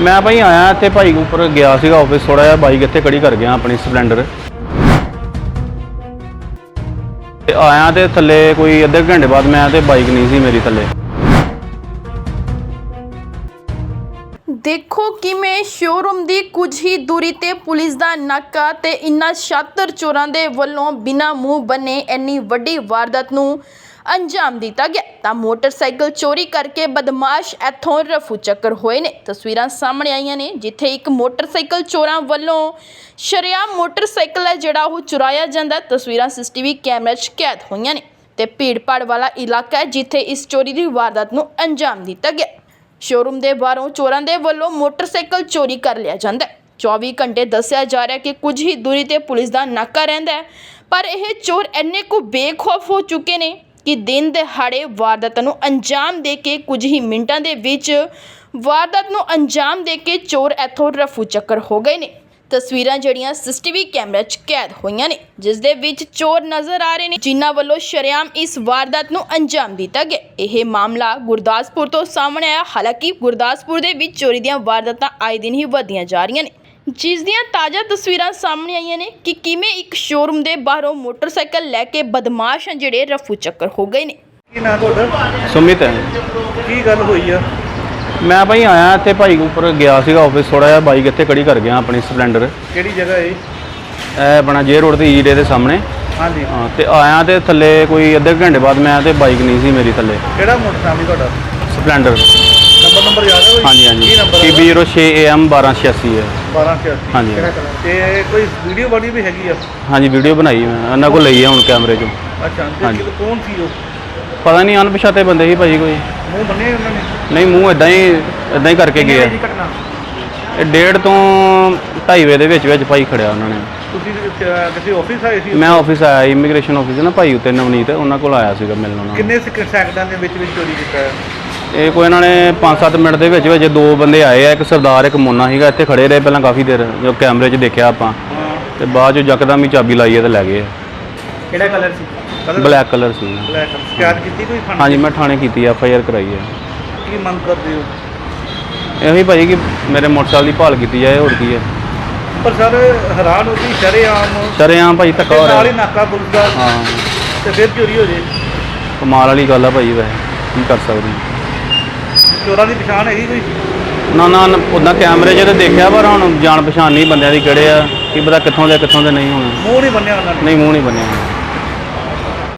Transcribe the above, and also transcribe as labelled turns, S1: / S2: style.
S1: ਮੈਂ ਭਾਈ ਆਇਆ ਇੱਥੇ ਭਾਈ ਉੱਪਰ ਗਿਆ ਸੀਗਾ ਆਫਿਸ ਥੋੜਾ ਜਿਹਾ ਬਾਈਕ ਇੱਥੇ ਖੜੀ ਕਰ ਗਿਆ ਆਪਣੀ ਸਪਲੈਂਡਰ ਤੇ ਆਇਆ ਤੇ ਥੱਲੇ ਕੋਈ ਅੱਧੇ ਘੰਟੇ ਬਾਅਦ ਮੈਂ ਤੇ ਬਾਈਕ ਨਹੀਂ ਸੀ ਮੇਰੀ ਥੱਲੇ।
S2: ਦੇਖੋ ਕਿਵੇਂ ਸ਼ੋਰੂਮ ਦੀ ਕੁਝ ਹੀ ਦੂਰੀ ਤੇ ਪੁਲਿਸ ਦਾ ਨਾਕਾ ਤੇ ਇਨ੍ਹਾਂ ਛਾਤਰ ਚੋਰਾਂ ਦੇ ਵੱਲੋਂ ਬਿਨਾਂ ਮੂੰਹ ਬੰਨੇ ਇੰਨੀ ਵੱਡੀ ਵਾਰਦਾਤ ਨੂੰ ਅੰਜਾਮ ਦਿੱਤਾ ਗਿਆ। ਤਾਂ ਮੋਟਰਸਾਈਕਲ ਚੋਰੀ ਕਰਕੇ ਬਦਮਾਸ਼ ਇੱਥੋਂ ਰਫੂ ਚੱਕਰ ਹੋਏ ਨੇ। ਤਸਵੀਰਾਂ ਸਾਹਮਣੇ ਆਈਆਂ ਨੇ, ਜਿੱਥੇ ਇੱਕ ਮੋਟਰਸਾਈਕਲ ਚੋਰਾਂ ਵੱਲੋਂ ਸ਼ਰੇਆਮ ਮੋਟਰਸਾਈਕਲ ਹੈ ਜਿਹੜਾ ਉਹ ਚੁਰਾਇਆ ਜਾਂਦਾ। ਹੈ। ਤਸਵੀਰਾਂ ਸੀਸੀਟੀਵੀ ਕੈਮਰੇ 'ਚ ਕੈਦ ਹੋਈਆਂ ਨੇ ਤੇ ਭੀੜ-ਭਾੜ ਵਾਲਾ ਇਲਾਕਾ ਹੈ, ਜਿੱਥੇ ਇਸ ਚੋਰੀ ਦੀ ਵਾਰਦਾਤ ਨੂੰ ਅੰਜਾਮ ਦਿੱਤਾ ਗਿਆ। ਸ਼ੋਰੂਮ ਦੇ ਬਾਹਰੋਂ ਚੋਰਾਂ ਦੇ ਵੱਲੋਂ ਮੋਟਰਸਾਈਕਲ ਚੋਰੀ ਕਰ ਲਿਆ ਜਾਂਦਾ ਹੈ। 24 ਘੰਟੇ ਦੱਸਿਆ ਜਾ ਰਿਹਾ ਕਿ ਕੁਝ ਹੀ ਦੂਰੀ ਤੇ ਪੁਲਿਸ ਦਾ ਨਾਕਾ ਰਹਿੰਦਾ ਹੈ, ਪਰ ਇਹ ਚੋਰ ਇੰਨੇ ਕੁ ਬੇਖੌਫ ਹੋ ਚੁੱਕੇ ਨੇ ਕਿ ਦਿਨ ਦਿਹਾੜੇ ਵਾਰਦਾਤਾਂ ਨੂੰ ਅੰਜਾਮ ਦੇ ਕੇ ਕੁਝ ਹੀ ਮਿੰਟਾਂ ਦੇ ਵਿੱਚ ਵਾਰਦਾਤ ਨੂੰ ਅੰਜਾਮ ਦੇ ਕੇ ਚੋਰ ਇੱਥੋਂ ਰਫੂ ਚੱਕਰ ਹੋ ਗਏ ਨੇ। ਤਸਵੀਰਾਂ ਜਿਹੜੀਆਂ ਸੀਸੀਟੀਵੀ ਕੈਮਰਾ 'ਚ ਕੈਦ ਹੋਈਆਂ ਨੇ, ਜਿਸ ਦੇ ਵਿੱਚ ਚੋਰ ਨਜ਼ਰ ਆ ਰਹੇ ਨੇ, ਜਿਨ੍ਹਾਂ ਵੱਲੋਂ ਸ਼ਰੇਆਮ ਇਸ ਵਾਰਦਾਤ ਨੂੰ ਅੰਜਾਮ ਦਿੱਤਾ ਗਿਆ। ਇਹ ਮਾਮਲਾ ਗੁਰਦਾਸਪੁਰ ਤੋਂ ਸਾਹਮਣੇ ਆਇਆ। ਹਾਲਾਂਕਿ ਗੁਰਦਾਸਪੁਰ ਦੇ ਵਿੱਚ ਚੋਰੀ ਦੀਆਂ ਵਾਰਦਾਤਾਂ ਆਏ ਦਿਨ ਹੀ ਵਧਦੀਆਂ ਜਾ ਰਹੀਆਂ ਨੇ। ਜਿਸ ਦੀਆਂ ਤਾਜ਼ਾ ਤਸਵੀਰਾਂ ਸਾਹਮਣੇ ਆਈਆਂ ਨੇ ਕਿ ਕਿਵੇਂ ਇੱਕ ਸ਼ੋਰੂਮ ਦੇ ਬਾਹਰੋਂ ਮੋਟਰਸਾਈਕਲ ਲੈ ਕੇ ਬਦਮਾਸ਼ ਹਨ ਜਿਹੜੇ ਰਫੂ ਚੱਕਰ ਹੋ ਗਏ ਨੇ।
S3: ਕੀ ਨਾਂ ਤੁਹਾਡਾ?
S1: ਸੁਮਿਤ ਹੈ।
S3: ਕੀ ਗੱਲ ਹੋਈ ਆ?
S1: ਮੈਂ ਭਾਈ ਆਇਆ ਇੱਥੇ ਭਾਈ ਉੱਪਰ ਗਿਆ ਸੀਗਾ ਆਫਿਸ ਥੋੜਾ ਜਿਹਾ ਬਾਈਕ ਇੱਥੇ ਖੜੀ ਕਰ ਗਿਆ ਆਪਣੀ ਸਪਲੈਂਡਰ
S3: ਕਿਹੜੀ ਜਗ੍ਹਾ ਏ
S1: ਇਹ ਆਪਣਾ ਜੇ ਰੋਡ ਤੇ ਈਡੇ ਦੇ ਸਾਹਮਣੇ।
S3: ਹਾਂਜੀ।
S1: ਹਾਂ, ਤੇ ਆਇਆ ਤੇ ਥੱਲੇ ਕੋਈ ਅੱਧੇ ਘੰਟੇ ਬਾਅਦ ਮੈਂ ਤੇ ਬਾਈਕ ਨਹੀਂ ਸੀ ਮੇਰੀ ਥੱਲੇ।
S3: ਕਿਹੜਾ ਮੋਟਰਸਾਈਕਲ ਤੁਹਾਡਾ?
S1: ਸਪਲੈਂਡਰ।
S3: ਨੰਬਰ ਨੰਬਰ ਯਾਦ ਹੈ ਕੋਈ?
S1: ਹਾਂਜੀ ਹਾਂਜੀ।
S3: ਕੀ ਨੰਬਰ
S1: PB06 AM 1286 ਹੈ।
S3: 1286
S1: ਹਾਂਜੀ।
S3: ਤੇ ਕੋਈ ਵੀਡੀਓ ਬਣੀ ਵੀ ਹੈਗੀ ਆ?
S1: ਹਾਂਜੀ ਵੀਡੀਓ ਬਣਾਈ ਮੈਂ। ਉਹਨਾਂ ਕੋਲ ਲਈ ਹੈ ਹੁਣ ਕੈਮਰੇ 'ਚੋਂ।
S3: ਅੱਛਾ
S1: ਹਾਂਜੀ।
S3: ਕੌਣ ਸੀ ਉਹ?
S1: ਪਤਾ ਨਹੀਂ ਅਣਪਛਾਤੇ ਬੰਦੇ ਸੀ ਭਾਜੀ ਕੋਈ।
S3: ਮੂੰਹ ਬੰਨੇ ਉਹਨਾਂ ਨੇ?
S1: ਨਹੀਂ ਮੂੰਹ ਇਦਾਂ ਹੀ ਇਦਾਂ ਹੀ ਕਰਕੇ ਗਏ ਆ।
S3: ਘਟਨਾ?
S1: ਇਹ ਡੇਢ ਤੋਂ 2:30 ਵਜੇ ਦੇ ਵਿੱਚ ਵਿੱਚ ਭਾਈ ਖੜਿਆ ਉਹਨਾਂ ਨੇ।
S3: ਤੁਸੀਂ ਕਿਸੇ ਆਫਿਸ ਆਏ ਸੀ?
S1: ਮੈਂ ਆਫਿਸ ਆਇਆ ਇਮੀਗ੍ਰੇਸ਼ਨ ਆਫਿਸ ਨਾ ਭਾਈ ਉੱਤੇ ਨਵਨੀਤ ਉਹਨਾਂ ਕੋਲ ਆਇਆ ਸੀਗਾ ਮਿਲਣ ਉਹਨਾਂ
S3: ਕਿੰਨੇ ਸੈਕ- ਸੈਕਿੰਡਾਂ ਦੇ ਵਿੱਚ ਵਿੱਚ ਚੋਰੀ ਕੀਤਾ?
S1: ਇਹ ਕੋਈ ਇਹਨਾਂ ਨੇ 5-7 ਮਿੰਟ ਦੇ ਵਿੱਚ ਵਿੱਚ ਦੋ ਬੰਦੇ ਆਏ ਆ ਇੱਕ ਸਰਦਾਰ ਇੱਕ ਮੋਨਾ ਸੀਗਾ ਇੱਥੇ ਖੜੇ ਰਹੇ ਪਹਿਲਾਂ ਕਾਫੀ ਦੇਰ ਜੋ ਕੈਮਰੇ 'ਚ ਦੇਖਿਆ ਆਪਾਂ।
S3: ਹਾਂ
S1: ਤੇ ਬਾਅਦ 'ਚ ਯਕਦਮ ਹੀ ਚਾਬੀ ਲਾਈ ਹੈ ਤੇ ਲੈ ਗਏ
S3: ਕਿਹੜਾ ਕਲਰ ਸੀ?
S1: ਬਲੈਕ ਕਲਰ ਸੀ।
S3: ਬਲੈਕ ਸ਼ਿਕਾਇਤ ਕੀਤੀ ਕੋਈ ਥਾਣੇ
S1: ਹਾਂਜੀ ਮੈਂ ਥਾਣੇ ਕੀਤੀ ਐਫ ਆਈ ਆਰ ਕਰਾਈ ਹੈ
S3: ਕੀ ਮੰਗ ਕਰਦੇ ਹੋ?
S1: ਇਹੋ ਹੀ ਭਾਈ ਕਿ ਮੇਰੇ ਮੋਟਰਸਾਈਕਲ ਦੀ ਭਾਲ ਕੀਤੀ ਜਾਏ ਹੋਰ ਕੀ ਹੈ
S3: ਪਰ ਸਰ ਹੈਰਾਨ ਹੋ ਗਈ ਸ਼ਰੇਆਮ।
S1: ਸ਼ਰੇਆਮ ਭਾਈ ਧੱਕਾ ਹੋ
S3: ਨਾਲ ਹੀ
S1: ਰਿਹਾ
S3: ਨਾਕਾ ਪੁਲਿਸ ਦਾ।
S1: ਹਾਂ।
S3: ਤੇ ਫਿਰ ਚੋਰੀ ਹੋ ਜੇ।
S1: ਕਮਾਲ ਵਾਲੀ ਗੱਲ ਆ ਭਾਈ ਵੈਸੇ। ਕੀ ਕਰ ਸਕਦੇ?
S3: ਚੋਰਾਂ ਦੀ ਪਛਾਣ ਹੈਗੀ ਕੋਈ?
S1: ਨਾ ਨਾ ਉਦਾਂ ਕੈਮਰੇ 'ਚ ਤੇ ਦੇਖਿਆ ਪਰ ਹੁਣ ਜਾਣ ਪਛਾਣ ਨਹੀਂ ਬੰਦਿਆਂ ਦੀ ਕਿਹੜੇ ਆ ਕੀ ਪਤਾ ਕਿੱਥੋਂ ਦੇ ਕਿੱਥੋਂ ਦੇ ਨਹੀਂ ਹੋਣੇ।
S3: ਮੂੰਹ ਨਹੀਂ ਬੰਨਿਆ ਉਹਨਾਂ ਨੇ?
S1: ਨਹੀਂ ਮੂੰਹ ਨਹੀਂ ਬੰਨਿਆ।